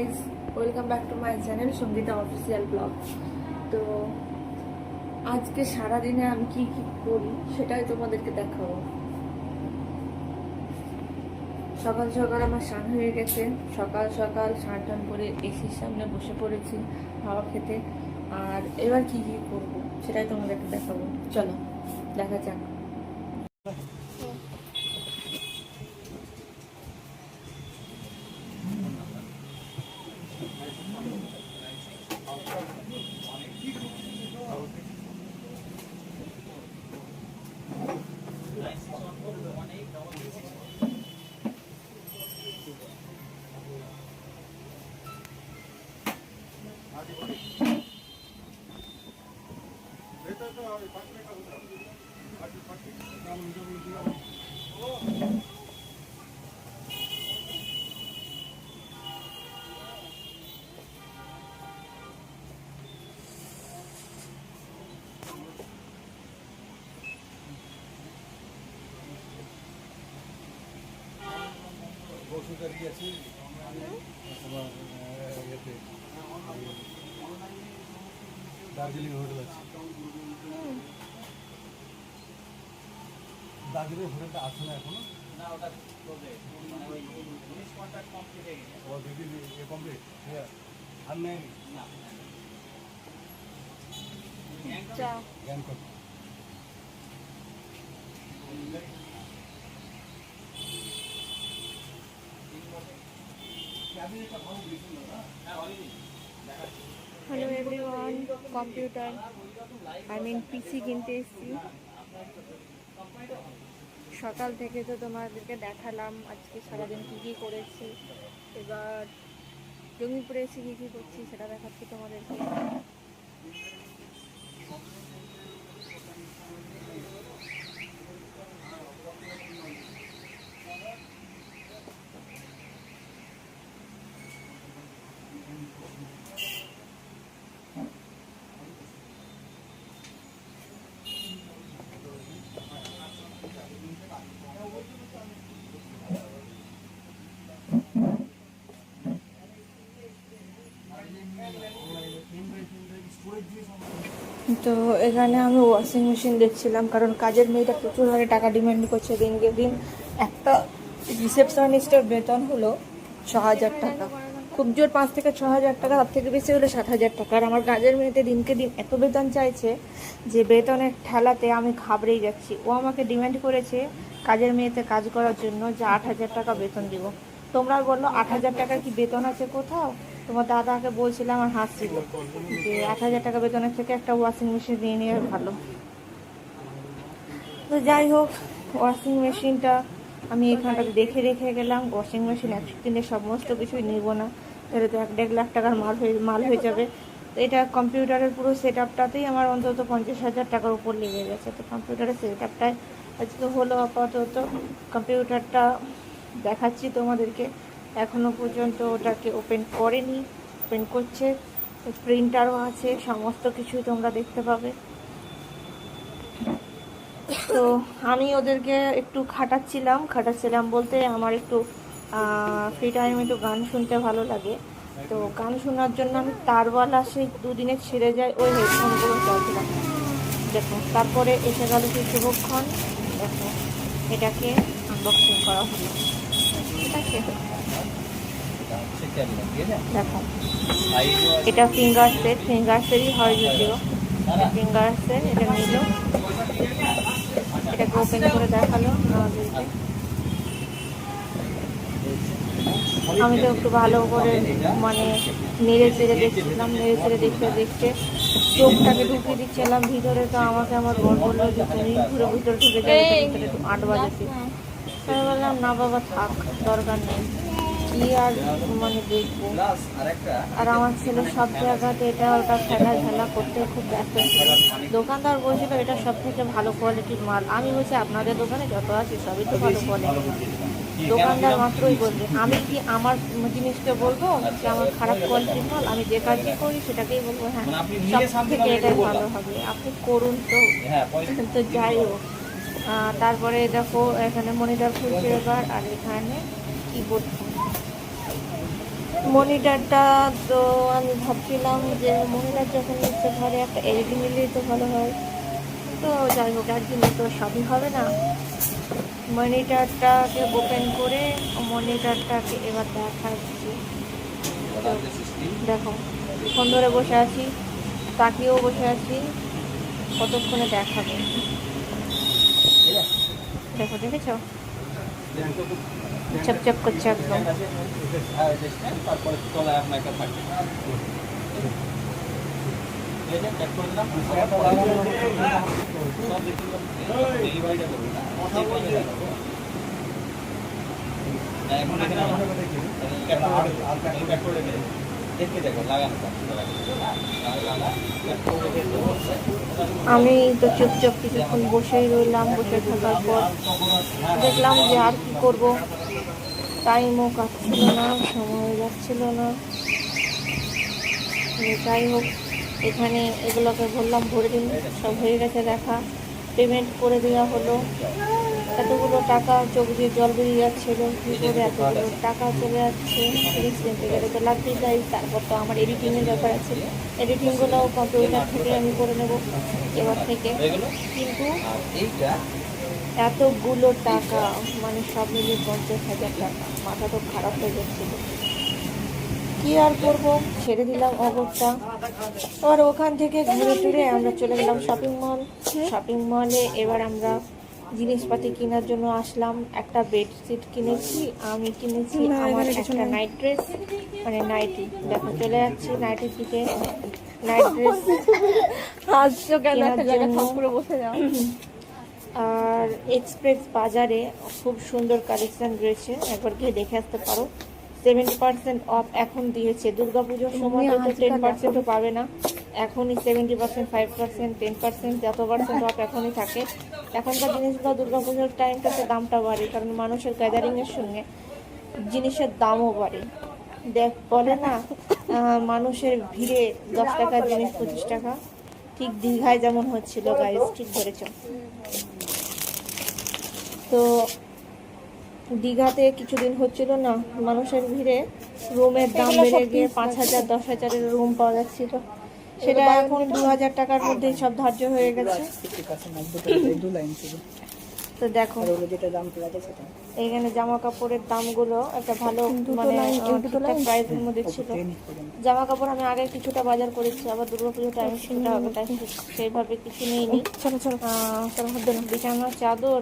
Guys welcome back to my channel Sangeeta official blog তো আজকে সারাদিনে আমি কি কি করি সেটাই তোমাদেরকে দেখাবো। সকাল সকাল আমার স্নান হয়ে গেছে। সকাল সকাল স্নান টান করে এসির সামনে বসে পড়েছি হাওয়া খেতে। আর এবার কি কি করব সেটাই তোমাদেরকে দেখাবো। চলো, দেখা যাক। দার্জিলিং হোটেল আছে। দার্জিলিং হোটেলটা আছে না এখনও? ও দিদি এ কমপ্লিট আর নেই? চা Gangtok hello everyone computer I mean PC কিনতে এসেছি। সকাল থেকে তো তোমাদেরকে দেখালাম আজকে সারাদিন কী কী করেছি। এবার জঙ্গিপুরে এসে কী কী করছি সেটা দেখাচ্ছি তোমাদেরকে। তো এখানে আমি ওয়াশিং মেশিন দেখছিলাম, কারণ কাজের মেয়েটা প্রচুর হারে টাকা ডিমান্ড করছে দিনকে দিন। একটা রিসেপশনিস্টের বেতন হলো ছ হাজার টাকা। খুব জোর পাঁচ থেকে ছ হাজার টাকা, তার থেকে বেশি হলে সাত হাজার টাকা। আর আমার কাজের মেয়েতে দিনকে দিন এত বেতন চাইছে যে বেতনের ঠেলাতে আমি ঘাবড়েই যাচ্ছি। ও আমাকে ডিমান্ড করেছে কাজের মেয়েতে কাজ করার জন্য যে আট হাজার টাকা বেতন দিব। তোমরা বলল, আট হাজার টাকার কি বেতন আছে কোথাও? তোমার দাদাকে বলছিলাম আর হাসছিল যে আট হাজার টাকা বেতনের থেকে একটা ওয়াশিং মেশিন নিয়ে নিয়ে ভালো। তো যাই হোক ওয়াশিং মেশিনটা আমি এখানটাতে দেখে রেখে গেলাম। ওয়াশিং মেশিন একদিনে সমস্ত কিছুই নিব না। তাহলে তো এক দেড় লাখ টাকার মাল হয়ে মাল হয়ে যাবে। তো এটা কম্পিউটারের পুরো সেট আপটাতেই আমার অন্তত পঞ্চাশ হাজার টাকার উপর লেগে গেছে। তো কম্পিউটারের সেট আপটায় আজকে হলো আপাতত। কম্পিউটারটা দেখাচ্ছি তোমাদেরকে। এখনও পর্যন্ত ওটাকে ওপেন করেনি, ওপেন করছে। প্রিন্টারও আছে, সমস্ত কিছুই তোমরা দেখতে পাবে। তো আমি ওদেরকে একটু খাটাচ্ছিলাম। খাটাচ্ছিলাম বলতে আমার একটু ফ্রি টাইমে একটু গান শুনতে ভালো লাগে। তো গান শোনার জন্য আমি তারওয়ালা সেই দুদিনে ছিঁড়ে যায়, ওই হেডফোনগুলো চাইছিলাম দেখো, তারপরে এসে গেল সেই শুভক্ষণ। দেখো, এটাকে আনবক্সিং করা হলো। ঠিক আছে দেখো, এটা ফিঙ্গার সেট ফিঙ্গার সেটই হয় যদিও। ফিঙ্গার সেট এটা নিল। এটাকে ওপেন করে দেখাল। আমাদেরকে আমি তো একটু ভালো করে মানে নেড়ে চেড়ে দেখছিলাম নেড়ে চেড়ে দেখতে দেখতে চোখটাকে ঢুকিয়ে দিচ্ছিলাম ভিতরে তো আমাকে আমার বোন বলল যে তুমি পুরো ভিতরে ঢুকে যাবে ভিতরে একটু আট বাজেছে। আমি বললাম না বাবা থাক দরকার নেই। কি আর মানে দেখব? আর আমার ছেলে সব জায়গাতে এটা ওটা খেলা খেলা করতে খুব ব্যস্ত। ছিল দোকানদার বলছিল এটা সব থেকে ভালো কোয়ালিটির মাল। আমি বলছি আপনাদের দোকানে যত আছে সবই তো ভালো কোয়ালিটি দোকানদার মাত্রই বলবে। আমি কি আমার জিনিসটা বলব যে আমার খারাপ কোয়ালিটির মাল? আমি যে কাজই করি সেটাকেই বলব হ্যাঁ। সব থেকে এটাই ভালো হবে। আপনি করুন তো। তো যাই হোক। তারপরে দেখো এখানে মনিটর খুলছে এবার আর এখানে কিবোর্ড মনিটরটা তো আমি ভাবছিলাম যে মনিটর যখন নিচ্ছে ঘরে একটা এলইডি নিলেই তো ভালো হয়। তো যাই হোক একদিনে তো সবই হবে না। মনিটরটাকে ওপেন করে মনিটরটাকে এবার দেখাচ্ছি। দেখো, ফোন ধরে বসে আছি, তাকিয়েও বসে আছি, কতক্ষণে দেখাবে? দেখো, দেখেছ? চপচপ করছে একদম। তলায় আমি তো চুপচাপ কিছুক্ষণ বসেই রইলাম, বসে থাকার পর দেখলাম যে আর কি করব। টাইমও কাটছিল না, সময় যাচ্ছিল না। যাই হোক, এখানে এগুলোকে বললাম ভরে দিন, সব হয়ে গেছে দেখা। পেমেন্ট করে দেওয়া হলো। এতগুলো টাকা চোখ দিয়ে জল বেরিয়ে যাচ্ছিল। কী করে এতগুলো টাকা চলে যাচ্ছে? জিনিস কিনতে গেলে তো লাগতেই চাই তারপর তো আমার এডিটিংয়ের ব্যাপার আছে। এডিটিংগুলো কম্পিউটার থেকে আমি করে নেব এবার থেকে। কিন্তু এতগুলো টাকা মানে সব মিলিয়ে পঞ্চাশ হাজার টাকা। মাথা তো খারাপ হয়ে যাচ্ছিল। কি আর করব? ছেড়ে দিলাম অগরটা এবার ওখান থেকে ঘুরে ফিরে আমরা চলে গেলাম শপিং মল শপিং মলে এবার আমরা জিনিসপাতি কেনার জন্য আসলাম একটা বেডশিট কিনেছি আমি কিনেছি আমার একটা নাইট ড্রেস মানে নাইটি দেখো চলে যাচ্ছে নাইটি থেকে নাইট ড্রেস হাসছো কেন আর এক্সপ্রেস বাজারে খুব সুন্দর কালেকশন রয়েছে একবার গিয়ে দেখে আসতে পারো। সেভেন্টি পার্সেন্ট অফ এখন দিয়েছে। দুর্গাপুজোর সময় তো টেন পার্সেন্টও পাবে না। এখনই seventy percent five percent ten percent যত পার্সেন্ট অফ এখনই থাকে। এখনকার জিনিসগুলো দুর্গাপুজোর টাইমটাতে দামটা বাড়ে কারণ মানুষের গ্যাদারিংয়ের সঙ্গে জিনিসের দামও বাড়ে। দেখ বলে না মানুষের ভিড়ে দশ টাকার জিনিস পঁচিশ টাকা। ঠিক দীঘায় যেমন হচ্ছিল গাইজ ঠিক ধরেছ। তো দীঘাতে কিছুদিন হচ্ছিল না মানুষের ভিড়ে রুমের দাম বেড়ে গিয়ে পাঁচ হাজার দশ হাজারের রুম পাওয়া যাচ্ছিল। সেটা এখন দু হাজার টাকার মধ্যেই সব ধার্য হয়ে গেছে। তো দেখো সেটা এখানে জামা কাপড়ের দামগুলো একটা ভালো মানে প্রাইসের মধ্যে ছিল। জামা কাপড় আমি আগে কিছুটা বাজার করেছি আবার দুর্গাপুজো টাইম কিনতে হবে সেইভাবে কিছু নিইনি। বিছানার চাদর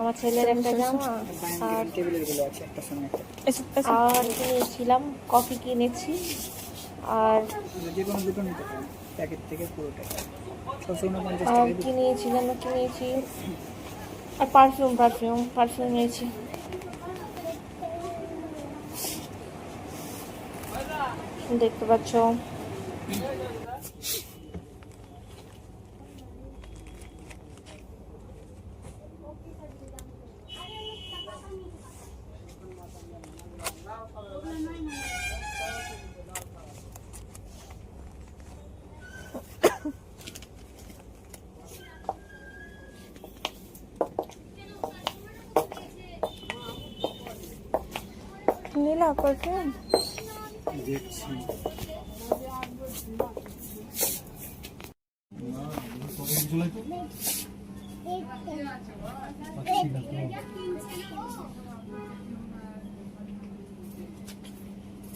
আমার ছেলের একটা জামা আর আর কিনেছিলাম কফি কিনেছি। আর প্যাকেট থেকে পুরোটা কিনেছি। আর পারফিউম পারফিউম পারফিউম নিয়েছি। দেখতে পাচ্ছ। নীলা পারফিউম দেখছি।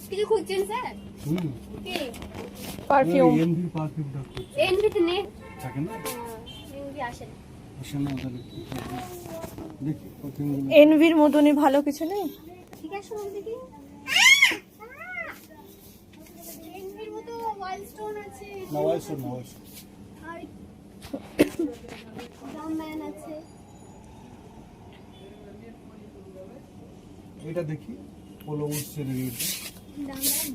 কিছু খুঁজছেন স্যার? কে? পারফিউম পারফিউমটা থাকে না? এনভি আসে আসে না তাহলে দেখি। এনভির মতনই ভালো কিছু নেই? ঠিক আছে শুনুন দিদি ওয়াইল্ড স্টোন আছে। না ওয়াইস আর ডামম্যান আছে। এটা দেখি পোলো উঠছে রেডিওটা ডামম্যান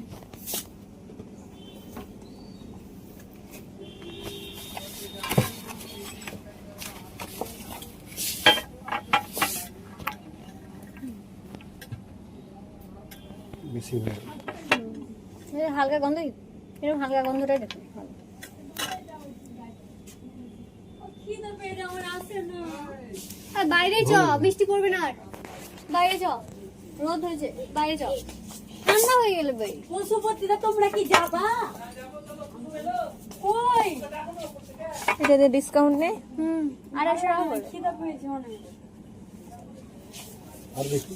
বেশি হয়ে হালকা গন্ধ এরকম হালকা গন্ধটাই দেখুন আর বাইরে চ বৃষ্টি পড়বে না আর। বাইরে চ রোদ হয়েছে বাইরে চ। ঠান্ডা হয়ে গেলে ভাই। পশুপতিরা তোমরা কি যাবা? কই এটাতে ডিসকাউন্ট নেই? হুম আড়াইশো টাকা করে খিদা পেয়েছে অনেক। আর দেখি।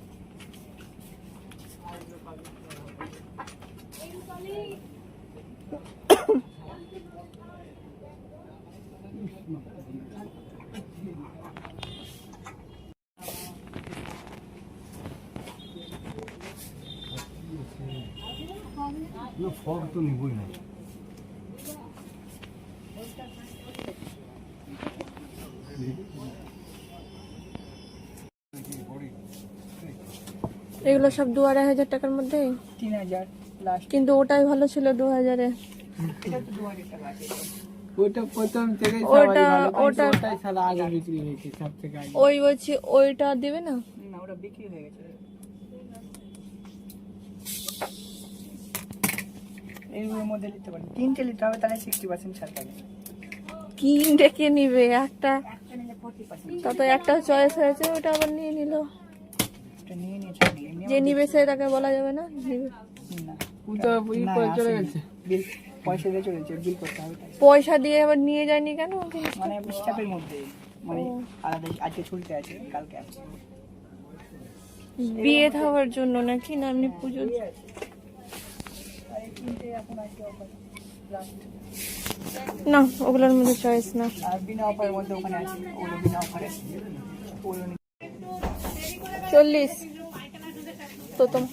না ফগ তো নিবই না। এগুলো সব দু আড়াই হাজার টাকার মধ্যে? তিন হাজার কিন্তু ওটাই ভালো ছিল দু হাজারে। প্রথম থেকে ওটা ওটা ওটাই সারা আগে বিক্রি হয়েছে সব থেকে ওই বলছি ওইটা দিবে না? না ওটা বিক্রি হয়ে গেছে। এইগুলোর মধ্যে নিতে পারেন। তিনটে নিতে হবে তাহলে সিক্সটি পার্সেন্ট ছাড় পাবে কি ডেকে নিবে? একটা? তত একটা চয়েস হয়েছে ওটা আবার নিয়ে নিল। যে নিবে সে তাকে বলা যাবে না? পয়সা দিয়ে চলে গেছে বিল করতে হবে তাই। পয়সা দিয়ে আবার নিয়ে যায়নি কেন? মানে স্টাফের মধ্যে মানে আলাদা আজকে ছুটিতে আছে কালকে আছে। বিয়ে থাকার জন্য নাকি না এমনি পুজো আর এই তিনটে এখন আছে অফার লাস্ট না, ওগুলোর মধ্যে চয়েস না। বিনা অফারের মধ্যে ওখানে আছে বিনা অফারে চল্লিশ। নিতে চল্লিশ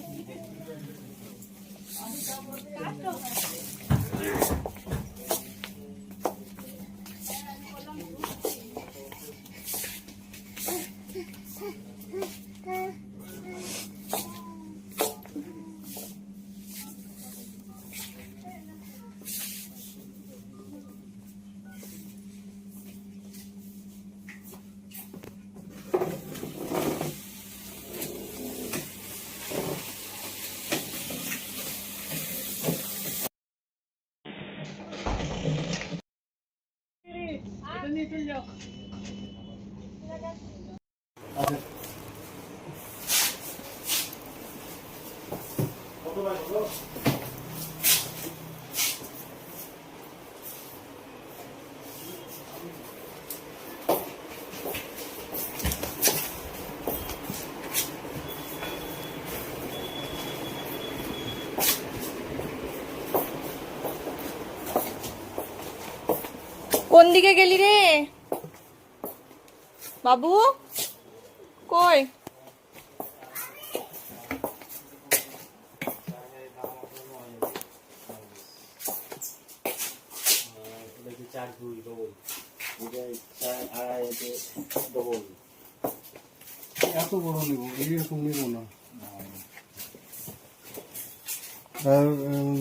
কোন দিকে গেলি রে? বাবু? কই? চার দুই ডবল চার আড়াইতে ডবল এত বড় নেব এইরকম নেব না।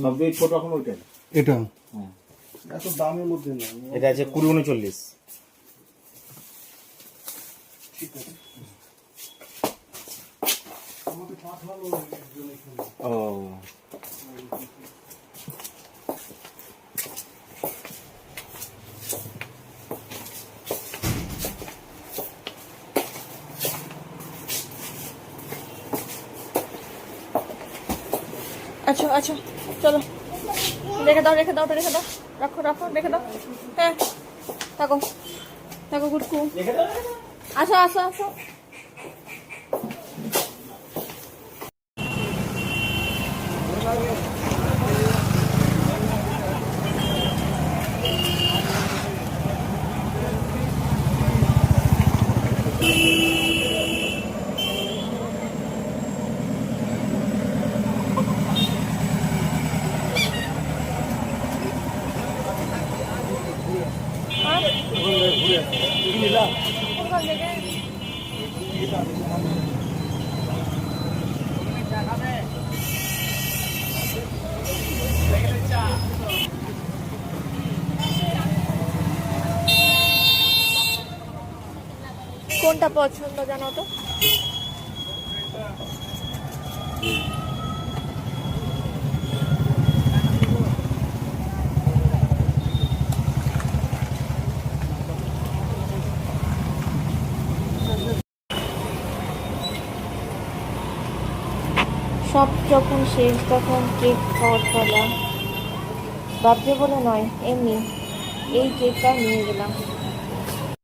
সবচেয়ে ছোট এখন ওইটাই? এটা। হ্যাঁ। এত দামের মধ্যে না। এটা আছে কুড়ি উনচল্লিশ। ও। আচ্ছা আচ্ছা চলো। রেখে দাও রেখে দাও রেখে দাও। রাখো রাখো রেখে দাও। হ্যাঁ থাকো থাকো গুটকু। আসো আসো আসো। কোনটা পছন্দ জানো তো? সব যখন শেষ, তখন কেক খাওয়ার পালা। বাপরে বলে নয়, এমনি এই কেকটা নিয়ে গেলাম।